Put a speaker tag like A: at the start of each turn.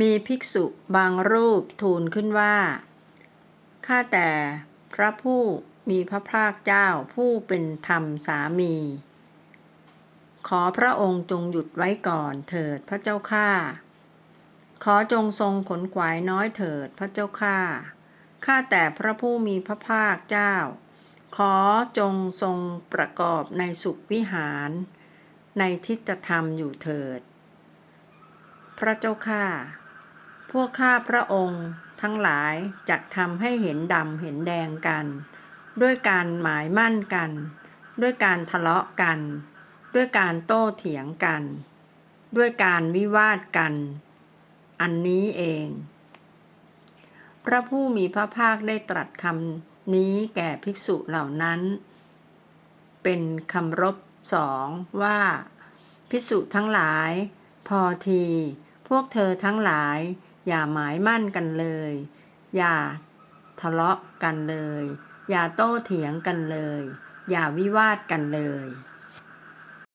A: มีภิกษุบางรูปทูลขึ้นว่า ข้าแต่พระผู้มีพระภาคเจ้าผู้เป็นธรรมสามี ขอพระองค์จงหยุดไว้ก่อนเถิดพระเจ้าข้าขอจงทรงขนขวายน้อยเถิดพระเจ้าข้าข้าแต่พระผู้มีพระภาคเจ้า ขอจงทรงประกอบในสุขวิหาร ในทิฏฐธรรมอยู่เถิด พระเจ้าข้า พวกข้าพระองค์ทั้งหลายจะทำให้เห็นดำเห็นแดงกัน ด้วยการหมายมั่นกัน ด้วยการทะเลาะกัน ด้วยการโต้เถียงกัน ด้วยการวิวาทกัน อันนี้เอง พระผู้มีพระภาคได้ตรัสคำนี้แก่ภิกษุเหล่านั้น เป็นคำรบสองว่า ภิกษุทั้งหลาย พอที พวกเธอทั้งหลาย อย่าหมายมั่นกันเลย อย่าทะเลาะกันเลย อย่าโต้เถียงกันเลย อย่าวิวาทกันเลย